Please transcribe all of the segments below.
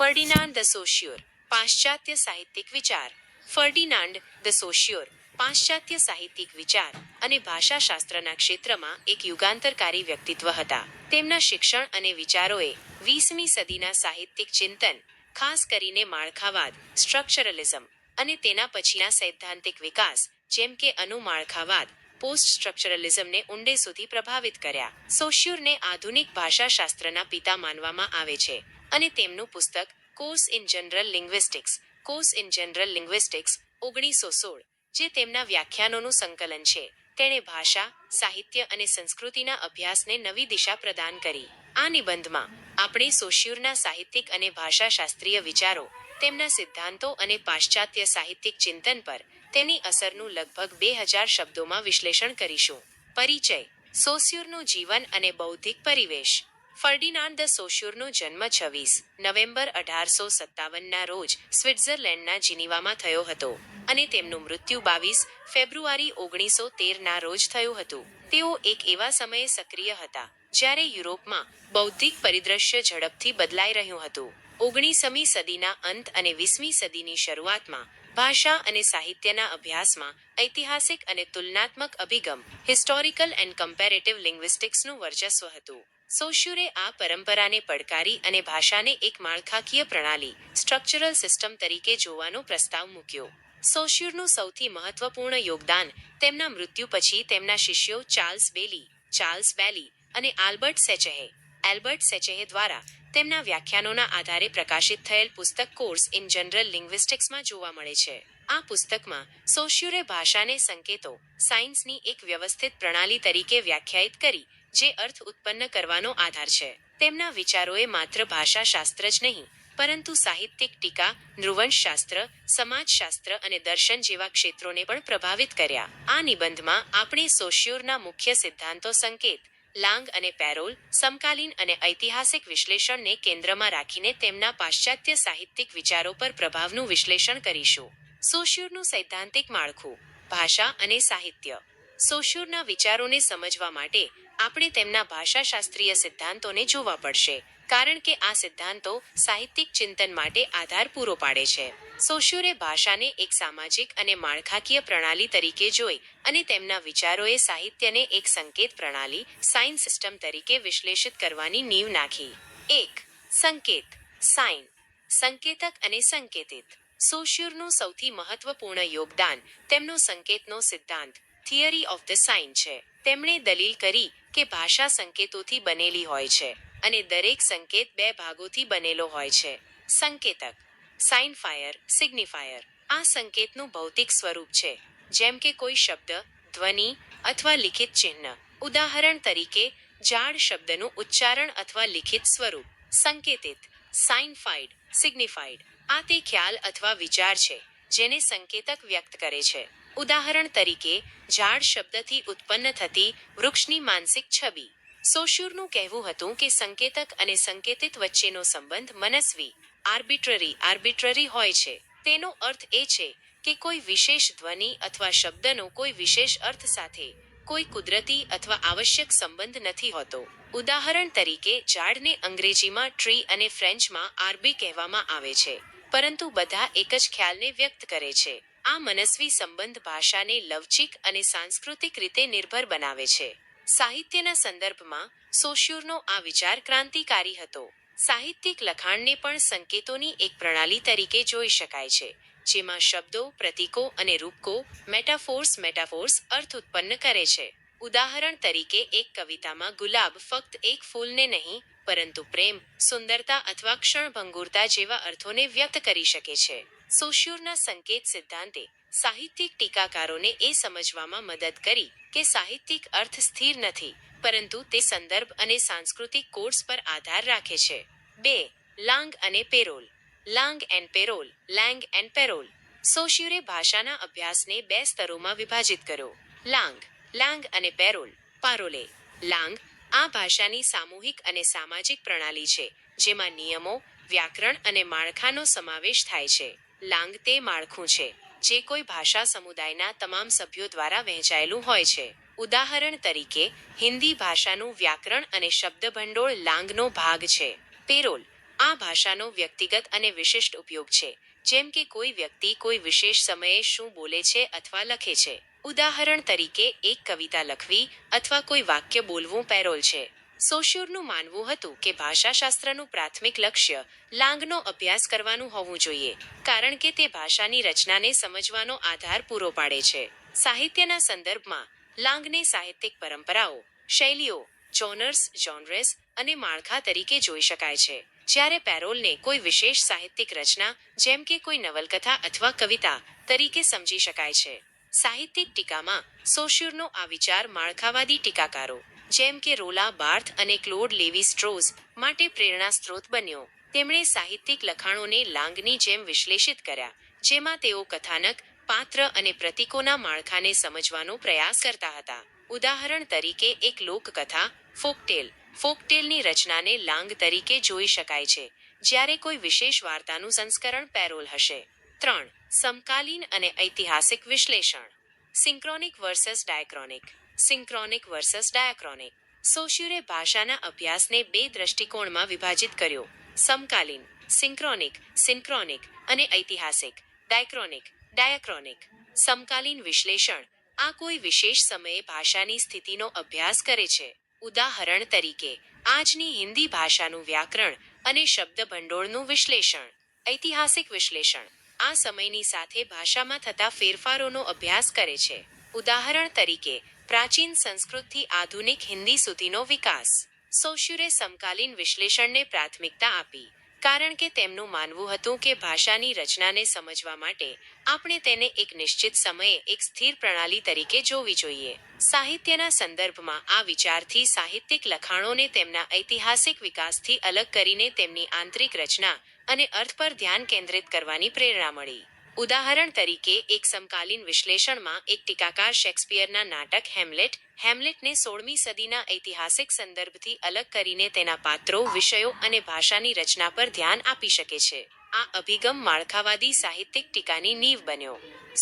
ફર્ડિનાન્ડ the સોશિયોર, પાશ્ચાત્ય સાહિત્યિક વિચાર. ફર્ડિનાન્ડ the સોશિયોર, પાશ્ચાત્ય સાહિત્યિક વિચાર અને ભાષાશાસ્ત્રના ક્ષેત્રમાં એક યુગાંતરકારી વ્યક્તિત્વ હતા. તેમના શિક્ષણ અને વિચારોએ વીસમી સદીના સાહિત્યિક ચિંતન, ખાસ કરીને માળખાવાદ સ્ટ્રક્ચરલિઝમ અને તેના પછીના સૈદ્ધાંતિક વિકાસ, જેમ કે અનુમાળખાવાદ પોસ્ટ સ્ટ્રક્ચરલિઝમને ઊંડે સુધી પ્રભાવિત કર્યા. સોશ્યુરને આધુનિક ભાષાશાસ્ત્રના પિતા માનવામાં આવે છે. અને તેમનું પુસ્તક course in general linguistics course in general linguistics ઓગણીસો સોળ, જે તેમના વ્યાખ્યાનોનું સંકલન છે. તેણે ભાષા, સાહિત્ય અને સંસ્કૃતિના અભ્યાસને નવી દિશા પ્રદાન કરી. આ નિબંધમાં આપણે સોશ્યુરના સાહિત્યિક અને ભાષાશાસ્ત્રીય વિચારો, તેમના સિદ્ધાંતો અને પાશ્ચાત્ય સાહિત્યિક ચિંતન પર તેની અસરનું લગભગ બે હજાર શબ્દોમાં વિશ્લેષણ કરીશું. પરિચય સોસ્યુરનું જીવન અને બૌદ્ધિક પરિવેશ. ફર્ડિનાન્ડ ધ સોશ્યુરનો જન્મ છવ્વીસ નવેમ્બર અઢારસો સત્તાવનના રોજ સ્વિટ્ઝરલેન્ડના જીનીવામાં થયો હતો અને તેમનું મૃત્યુ બાવીસ ફેબ્રુઆરી ઓગણીસો તેરના રોજ થયું હતું. તેઓ એક એવા સમયે સક્રિય હતા જ્યારે યુરોપમાં બૌદ્ધિક પરિદ્રશ્ય ઝડપથી બદલાઈ રહ્યું હતું. ઓગણીસમી સદીના અંત અને વીસમી સદીની શરૂઆતમાં ભાષા અને સાહિત્યના અભ્યાસમાં ઐતિહાસિક અને તુલનાત્મક અભિગમ, હિસ્ટોરિકલ એન્ડ કમ્પેરેટિવ લિંગ્વિસ્ટિક્સનું વર્ચસ્વ હતું. સોશ્યુરે આ પરંપરાને પડકારી અને ભાષાને એક માળખાકીય પ્રણાલી સ્ટ્રક્ચરલ સિસ્ટમ તરીકે જોવાનો પ્રસ્તાવ મૂક્યો. સોશ્યુરનું સૌથી મહત્વપૂર્ણ યોગદાન તેમના મૃત્યુ પછી તેમના શિષ્યો ચાર્લ્સ બેલી ચાર્લ્સ બેલી અને આલ્બર્ટ સેચેહે. એલ્બર્ટ સેચેહે દ્વારા તેમના વ્યાખ્યાનોના આધારે પ્રકાશિત થયેલ પુસ્તક કોર્સ ઇન જનરલ લિંગ્વિસ્ટિક્સમાં જોવા મળે છે. આ પુસ્તકમાં સોશ્યુરે ભાષાને સંકેતો, સાયન્સની એક વ્યવસ્થિત પ્રણાલી તરીકે વ્યાખ્યાયિત કરી જે અર્થ ઉત્પન્ન કરવાનો આધાર છે. તેમના વિચારોએ માત્ર ભાષાશાસ્ત્ર જ નહીં, પરંતુ સાહિત્યિક ટીકા, નૃવંશશાસ્ત્ર, સમાજશાસ્ત્ર અને દર્શન જેવા ક્ષેત્રોને પણ પ્રભાવિત કર્યા. આ નિબંધમાં આપણે સોશ્યોરના મુખ્ય સિદ્ધાંતો સંકેત, લાંગ અને પેરોલ, સમકાલીન અને ઐતિહાસિક વિશ્લેષણને કેન્દ્રમાં રાખીને તેમના પાશ્ચાત્ય સાહિત્યિક વિચારો પર પ્રભાવનું વિશ્લેષણ કરીશું. સોશ્યુરનું સૈદ્ધાંતિક માળખું, ભાષા અને સાહિત્ય. સોશ્યુરના વિચારોને સમજવા માટે આપણે તેમના ભાષાશાસ્ત્રીય સિદ્ધાંતોને જોવા પડશે, કારણ કે આ સિદ્ધાંતો સાહિત્યિક ચિંતન માટે આધાર પૂરો પાડે છે. સોશ્યુરે ભાષાને એક સામાજિક અને માળખાકીય પ્રણાલી તરીકે જોઈ અને તેમના વિચારોએ સાહિત્યને એક સંકેત પ્રણાલી સાઇન સિસ્ટમ તરીકે વિશ્લેષિત કરવાની નીવ નાખી. એક, સંકેત, સાઇન, સંકેતક અને સંકેતિત. સોશ્યુરનું સૌથી મહત્વપૂર્ણ યોગદાન તેમનો સંકેતનો સિદ્ધાંત, થિયરી ઓફ ધ સાઇન છે. તેમણે દલીલ કરી કે ભાષા સંકેતોથી બનેલી હોય છે અને દરેક સંકેત બે ભાગોથી બનેલો હોય છે. સંકેતક સાઇન ફાયર સિગ્નિફાયર આ સંકેતનું ભૌતિક સ્વરૂપ છે. જેમ કે કોઈ શબ્દ, ધ્વનિ અથવા લિખિત ચિહ્ન. ઉદાહરણ તરીકે જાડ શબ્દનું ઉચ્ચારણ અથવા લિખિત સ્વરૂપ. સંકેતિત સાઇનફાઇડ સિગ્નિફાઇડ આ તે ખ્યાલ અથવા વિચાર છે, જેને સંકેતક વ્યક્ત કરે છે. ઉદાહરણ તરીકે ઝાડ શબ્દથી ઉત્પન્ન થતી વૃક્ષની માનસિક છબી. સોશ્યુરનું કહેવું હતું કે સંકેતક અને સંકેતિત વચ્ચેનો સંબંધ મનસ્વી, આર્બિટ્રરી આર્બિટ્રરી હોય છે. તેનો અર્થ એ છે કે કોઈ વિશેષ ધ્વનિ અથવા શબ્દનો કોઈ વિશેષ અર્થ સાથે કોઈ કુદરતી અથવા આવશ્યક સંબંધ નથી હોતો. ઉદાહરણ તરીકે ઝાડને અંગ્રેજીમાં ટ્રી અને ફ્રેન્ચમાં આર્બી કહેવામાં આવે છે, પરંતુ બધા એક જ ખ્યાલને વ્યક્ત કરે છે. આ મનસ્વી સંબંધ ભાષાને લવચિક અને સાંસ્કૃતિક રીતે નિર્ભર બનાવે છે. સાહિત્યના સંદર્ભમાં સોશ્યુરનો આ વિચાર ક્રાંતિકારી હતો. સાહિત્યિક લખાણને પણ સંકેતોની એક પ્રણાલી તરીકે જોઈ શકાય છે, જેમાં શબ્દો, પ્રતીકો અને રૂપકો મેટાફોર્સ મેટાફોર્સ અર્થ ઉત્પન્ન કરે છે. ઉદાહરણ તરીકે એક કવિતામાં ગુલાબ ફક્ત એક ફૂલને નહીં પરંતુ પ્રેમ, સુંદરતા અથવા ક્ષણભંગુરતા જેવા અર્થોને વ્યક્ત કરી શકે છે. સોશ્યુરના સંકેત સિદ્ધાંતે સાહિત્યિક ટીકાકારોને એ સમજવામાં મદદ કરી કે સાહિત્યિક અર્થ સ્થિર નથી, પરંતુ તે સંદર્ભ અને સાંસ્કૃતિક કોર્સ પર આધાર રાખે છે. બે, લાંગ અને parole. Langue and parole, langue and parole. સોશ્યુરે ભાષાના અભ્યાસને બે સ્તરોમાં વિભાજિત કર્યો. લાંગ લાંગ અને પેરોલ. પારોલે. લાંગ આ ભાષાની સામૂહિક અને સામાજિક પ્રણાલી છે, જેમાં નિયમો, વ્યાકરણ અને માળખાનો સમાવેશ થાય છે. લાંગ તે માળખું છે, જે કોઈ ભાષા સમુદાયના તમામ સભ્યો દ્વારા વહેંચાયેલું હોય છે. ઉદાહરણ તરીકે, હિન્દી ભાષાનું વ્યાકરણ અને શબ્દભંડોળ લાંગનો ભાગ છે. પેરોલ, આ ભાષાનો વ્યક્તિગત અને વિશિષ્ટ ઉપયોગ છે. જેમ કે કોઈ વ્યક્તિ કોઈ વિશેષ સમયે શું બોલે છે અથવા લખે છે. ઉદાહરણ તરીકે, એક કવિતા લખવી અથવા કોઈ વાક્ય બોલવું પેરોલ છે. સોશ્યુરનું માનવું હતું કે ભાષાશાસ્ત્રનું પ્રાથમિક લક્ષ્ય લાંગનો અભ્યાસ કરવાનું હોવું જોઈએ, કારણ કે તે ભાષાની રચનાને સમજવાનો આધાર પૂરો પાડે છે. સાહિત્યના સંદર્ભમાં, લાંગને સાહિત્યિક પરંપરાઓ, શૈલીઓ જોનર્સ જોનરેસ અને માળખા તરીકે જોઈ શકાય છે. જ્યારે પેરોલને કોઈ વિશેષ સાહિત્યિક રચના, જેમ કે કોઈ નવલકથા અથવા કવિતા તરીકે સમજી શકાય છે. સાહિત્યિક ટીકામાં સોશ્યુરનો આ વિચાર માળખાવાદી ટીકાકારો, જેમ કે રોલા બાર્થ અને ક્લોડ લેવી સ્ટ્રોઝ માટે પ્રેરણા સ્ત્રોત બન્યો. તેમણે સાહિત્યિક લખાણોને લાંગની જેમ વિશ્લેષિત કર્યા, જેમાં તેઓ કથાનક, પાત્ર અને પ્રતીકોના માળખાને સમજવાનો પ્રયાસ કરતા હતા. ઉદાહરણ તરીકે એક લોકકથા, ફોકટેલ ફોકટેલની રચનાને લાંગ તરીકે જોઈ શકાય છે, જ્યારે કોઈ વિશેષ વાર્તાનું સંસ્કરણ પેરોલ હશે. ત્રણ, સમકાલીન અને ઐતિહાસિક વિશ્લેષણ. સિંક્રોનિક વર્સસ ડાયક્રોનિક. સિંક્રોનિક વર્સસ ડાયાક્રોનિક. સોશ્યુરે ભાષાના અભ્યાસને બે દ્રષ્ટિકોણમાં વિભાજિત કર્યો. સમકાલીન, સિંક્રોનિક સિન્ક્રોનિક અને ઐતિહાસિક. ડાયક્રોનિક, ડાયાક્રોનિક. સમકાલીન વિશ્લેષણ આ કોઈ વિશેષ સમયે ભાષાની સ્થિતિનો અભ્યાસ કરે છે. ઉદાહરણ તરીકે, આજની હિન્દી ભાષાનું વ્યાકરણ અને શબ્દભંડોળનું વિશ્લેષણ, ઐતિહાસિક વિશ્લેષણ, આ સમયની સાથે ભાષામાં થતા ફેરફારોનો અભ્યાસ કરે છે. ઉદાહરણ તરીકે, પ્રાચીન સંસ્કૃતથી આધુનિક હિન્દી સુધીનો વિકાસ. સોશ્યુરે સમકાલીન વિશ્લેષણને પ્રાથમિકતા આપી. કારણ કે તેમનું માનવું હતું કે ભાષાની રચનાને સમજવા માટે આપણે તેને એક નિશ્ચિત સમયે એક સ્થિર પ્રણાલી તરીકે જોવી જોઈએ. સાહિત્યના સંદર્ભમાં આ વિચારથી સાહિત્યિક લખાણોને તેમના ઐતિહાસિક વિકાસથી અલગ કરીને તેમની આંતરિક રચના અને અર્થ પર ધ્યાન કેન્દ્રિત કરવાની પ્રેરણા મળી. ઉદાહરણ તરીકે, એક સમકાલીન વિશ્લેષણમાં એક ટીકાકાર શેક્સપિયરના નાટક હેમલેટ હેમલેટને સોળમી સદીના ઐતિહાસિક સંદર્ભથી અલગ કરીને તેના પાત્રો, વિષયો અને ભાષાની રચના પર ધ્યાન આપી શકે છે. આ અભિગમ માળખાવાદી સાહિત્યિક ટીકાની નીવ બન્યો.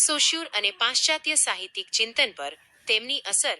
સોશ્યુર અને પાશ્ચાત્ય સાહિત્યિક ચિંતન પર તેમની અસર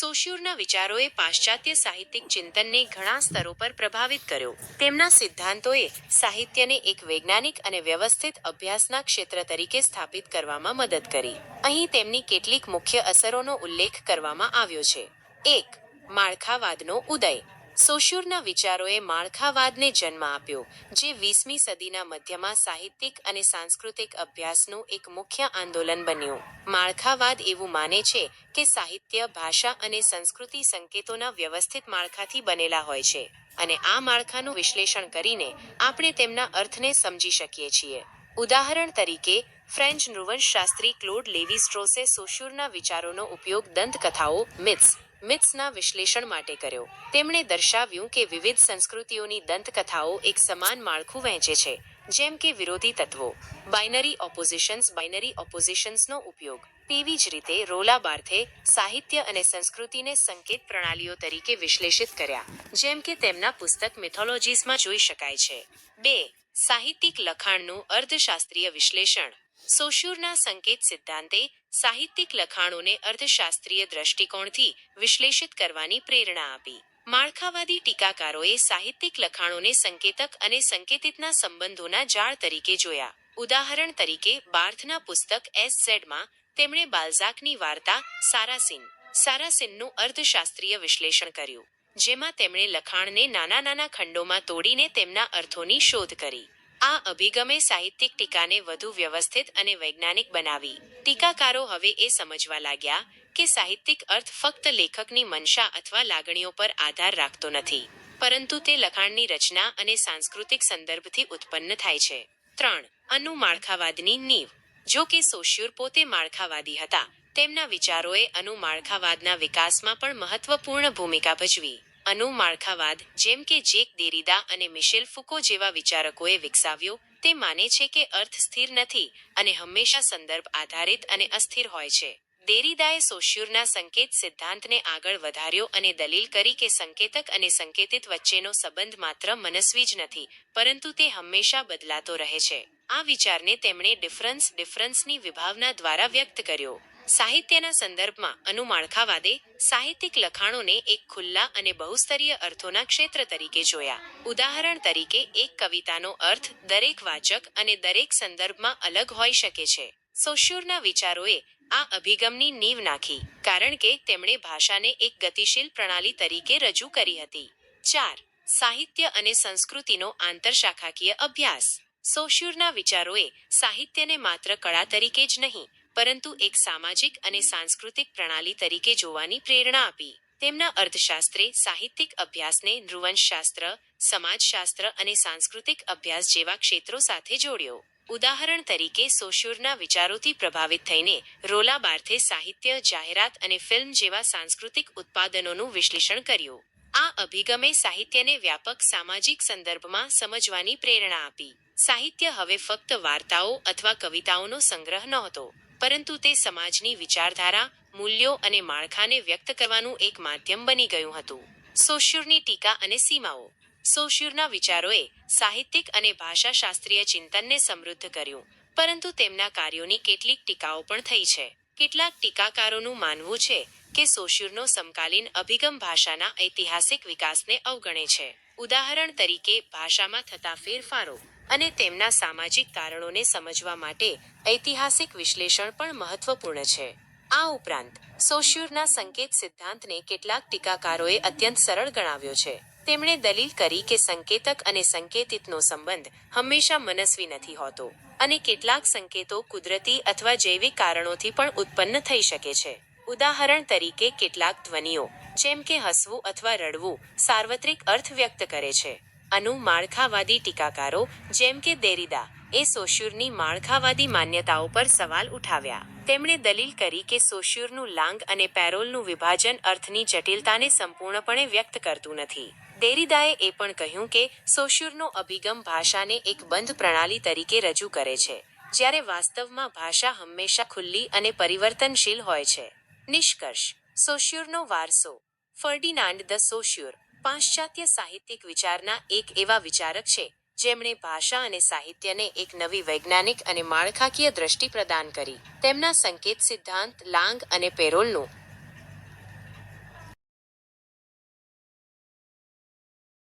સોશ્યુરના વિચારોએ પાશ્ચાત્ય સાહિત્યિક ચિંતનને ઘણા સ્તરો પર પ્રભાવિત કર્યો. તેમના સિદ્ધાંતોએ સાહિત્યને એક વૈજ્ઞાનિક અને વ્યવસ્થિત અભ્યાસના ક્ષેત્ર તરીકે સ્થાપિત કરવામાં મદદ કરી. અહીં તેમની કેટલીક મુખ્ય અસરોનો ઉલ્લેખ કરવામાં આવ્યો છે. એક, માળખાવાદનો ઉદય. સોશ્યુરના વિચારોએ માળખાવાદને જન્મ આપ્યો, જે વીસમી સદીના મધ્યમાં સાહિત્યિક અને સાંસ્કૃતિક અભ્યાસનું એક મુખ્ય આંદોલન બન્યું. માળખાવાદ એવું માને છે કે સાહિત્ય, ભાષા અને સંસ્કૃતિ સંકેતોના વ્યવસ્થિત માળખાથી બનેલા હોય છે અને આ માળખાનું વિશ્લેષણ કરીને આપણે તેમના અર્થને સમજી શકીએ છીએ. ઉદાહરણ તરીકે, ફ્રેન્ચ નૃવંશશાસ્ત્રી ક્લોડ લેવી સ્ટ્રોસે સોશ્યુરના વિચારોનો ઉપયોગ દંતકથાઓ મિથ્સ મિથ્સના વિશ્લેષણ માટે કર્યો. તેમણે દર્શાવ્યું કે વિવિધ સંસ્કૃતિઓની દંતકથાઓ એક સમાન માળખું વહેંચે છે, જેમ કે વિરોધી તત્વો, બાઇનરી ઓપોઝિશન્સ, બાઇનરી ઓપોઝિશન્સનો ઉપયોગ, તેવી જ રીતે રોલા બાર્થે સાહિત્ય અને સંસ્કૃતિને સંકેત પ્રણાલીઓ તરીકે વિશ્લેષિત કર્યા, જેમ કે તેમના પુસ્તક મિથોલોજીસમાં જોઈ શકાય છે. બે, સાહિત્યિક લખાણનું અર્ધશાસ્ત્રીય વિશ્લેષણ. સોશ્યુરના સંકેત સિદ્ધાંતે સાહિત્યિક લખાણોને અર્થશાસ્ત્રીય દ્રષ્ટિકોણથી વિશ્લેષિત કરવાની પ્રેરણા આપી. માળખાવાદી ટીકાકારોએ સાહિત્યિક લખાણોને સંકેતક અને સંકેતિતના સંબંધોના જાળ તરીકે જોયા. ઉદાહરણ તરીકે, બાર્થના પુસ્તક એસ ઝેડમાં તેમણે બાલ્ઝાકની વાર્તા સારાસીન, સારાસીનનું અર્થશાસ્ત્રીય વિશ્લેષણ કર્યું, જેમાં તેમણે લખાણને નાના નાના ખંડોમાં તોડીને તેમના અર્થોની શોધ કરી. આ અભિગમે સાહિત્યિક ટીકાને વધુ વ્યવસ્થિત અને વૈજ્ઞાનિક બનાવી. ટીકાકારો હવે એ સમજવા લાગ્યા કે સાહિત્યિક અર્થ ફક્ત લેખકની મનશા અથવા લાગણીઓ પર આધાર રાખતો નથી, પરંતુ તે લખાણની રચના અને સાંસ્કૃતિક સંદર્ભથી ઉત્પન્ન થાય છે. ત્રણ અનુમાળખાવાદની નીવ. જો કે સોશ્યુર પોતે માળખાવાદી હતા. તેમના વિચારોએ અનુમાળખાવાદના વિકાસમાં પણ મહત્વપૂર્ણ ભૂમિકા ભજવી. અનુમાળખાવાદ જેમ કે જેક દેરીદા અને મિશેલ ફુકો જેવા વિચારકોએ વિકસાવ્યો, તે માને છે કે અર્થ સ્થિર નથી અને હંમેશા સંદર્ભ આધારિત અને અસ્થિર હોય છે. દેરીદાએ સોશ્યુરના સંકેત સિદ્ધાંતને આગળ વધાર્યો અને દલીલ કરી કે સંકેતક અને સંકેતિત વચ્ચેનો સંબંધ માત્ર મનસ્વી જ નથી, પરંતુ તે હંમેશા બદલાતો રહે છે. આ વિચારને તેમણે ડિફરન્સ ડિફરન્સની વિભાવના દ્વારા વ્યક્ત કર્યો. સાહિત્યના સંદર્ભમાં અનુમાળખાવાદે સાહિત્યિક લખાણોને એક ખુલ્લા અને બહુસ્તરીય અર્થોના ક્ષેત્ર તરીકે જોયા. ઉદાહરણ તરીકે, એક કવિતાનો અર્થ દરેક વાચક અને દરેક સંદર્ભમાં અલગ હોઈ શકે છે. સોશ્યુરના વિચારોએ આ અભિગમની નીવ નાખી, કારણ કે તેમણે ભાષાને એક ગતિશીલ પ્રણાલી તરીકે રજૂ કરી હતી. ચાર, સાહિત્ય અને સંસ્કૃતિનો આંતરશાખાકીય અભ્યાસ. સોશ્યુરના વિચારોએ સાહિત્યને માત્ર કળા તરીકે જ નહીં પરંતુ એક સામાજિક અને સાંસ્કૃતિક પ્રણાલી તરીકે જોવાની પ્રેરણા આપી. તેમના અર્થશાસ્ત્રે સાહિત્યિક અભ્યાસને નૃવંશશાસ્ત્ર, સમાજશાસ્ત્ર અને સાંસ્કૃતિક અભ્યાસ જેવા ક્ષેત્રો સાથે જોડ્યો. ઉદાહરણ તરીકે સોશ્યુરના વિચારોથી પ્રભાવિત થઈને રોલા બાર્થે સાહિત્ય, જાહેરાત અને ફિલ્મ જેવા સાંસ્કૃતિક ઉત્પાદનોનું વિશ્લેષણ કર્યું. આ અભિગમે સાહિત્યને વ્યાપક સામાજિક સંદર્ભમાં સમજવાની પ્રેરણા આપી. સાહિત્ય હવે ફક્ત વાર્તાઓ અથવા કવિતાઓનો સંગ્રહ નહોતો. પરંતુ તે સમાજની વિચારધારા, મૂલ્યો અને માળખાને વ્યક્ત કરવાનું એક માધ્યમ બની ગયું હતું. સોશ્યુરની ટીકા અને સીમાઓ. સોશ્યુરના વિચારોએ સાહિત્યિક અને ભાષાશાસ્ત્રીય ચિંતનને સમૃદ્ધ કર્યું, પરંતુ તેમના કાર્યોની કેટલીક ટીકાઓ પણ થઈ છે. કેટલાક ટીકાકારોનું માનવું છે કે સોશ્યુરનો સમકાલીન અભિગમ ભાષાના ઐતિહાસિક વિકાસને અવગણે છે. ઉદાહરણ તરીકે, ભાષામાં થતા ફેરફારો. અને તેમના સામાજિક કારણોને સમજવા માટે ઐતિહાસિક વિશ્લેષણ પણ મહત્વપૂર્ણ છે. આ ઉપરાંત, સોશ્યુરના સંકેત સિદ્ધાંતને કેટલાક ટીકાકારોએ અત્યંત સરળ ગણાવ્યો છે. તેમણે દલીલ કરી કે સંકેતક અને સંકેતિતનો સંબંધ હંમેશા મનસ્વી નથી હોતો અને કેટલાક સંકેતો કુદરતી અથવા જૈવિક કારણોથી પણ ઉત્પન્ન થઈ શકે છે. ઉદાહરણ તરીકે, કેટલાક ધ્વનિઓ, જેમ કે હસવું અથવા રડવું, સાર્વત્રિક અર્થ વ્યક્ત કરે છે. અનુ માળખાવાદી ટીકાકારો, જેમ કે દેરીદા, એ સોશ્યુરની માળખાવાદી માન્યતાઓ પર સવાલ ઉઠાવ્યા. તેમણે દલીલ કરી કે સોશ્યુરનું લાંગ અને પેરોલનું વિભાજન અર્થની જટિલતાને સંપૂર્ણપણે વ્યક્ત કરતું નથી. દેરીદાએ એ પણ કહ્યું કે સોશ્યુરનો અભિગમ ભાષાને એક બંધ પ્રણાલી તરીકે રજૂ કરે છે, જ્યારે વાસ્તવમાં ભાષા હંમેશા ખુલ્લી અને પરિવર્તનશીલ હોય છે. નિષ્કર્ષ, સોશ્યુરનો વારસો, ફર્ડિનાન્ડ ધ સોશ્યુર પાશ્ચાત્ય સાહિત્યિક વિચારના એક એવા વિચારક છે, જેમણે ભાષા અને સાહિત્યને એક નવી વૈજ્ઞાનિક અને માળખાકીય દ્રષ્ટિ પ્રદાન કરી. તેમના સંકેત સિદ્ધાંત, લાંગ અને પેરોલનું